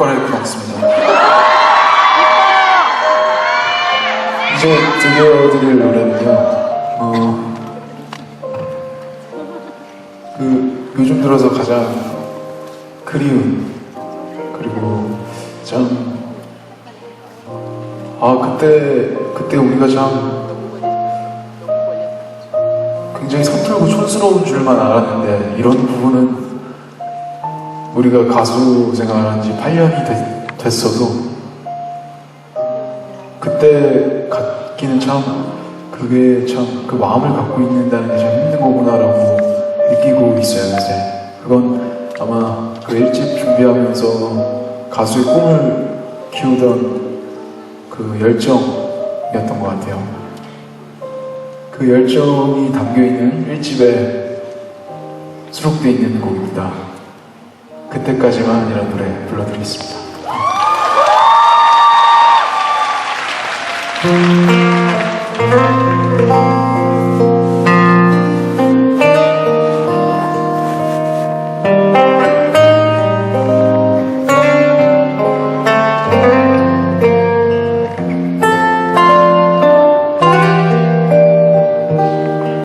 갈아입고 나왔습니다. 이제 들려드릴 노래는요. 어, 그 요즘 들어서 가장 그리운 그리고 참 아 그때 그때 우리가 참 굉장히 서툴고 촌스러운 줄만 알았는데 이런 부분은 우리가 가수 생활한 지 8년이 됐, 됐어도, 그때 갖기는 참 그게 참 그 마음을 갖고 있는다는 게 참 힘든 거구나라고 느끼고 있어요 요새 그건 아마 그 일집 준비하면서 가수의 꿈을 키우던 그 열정이었던 것 같아요. 그 열정이 담겨 있는 일집에 수록되어 있는 곡입니다 그때까지만이라는 노래 불러드리겠습니다. 음.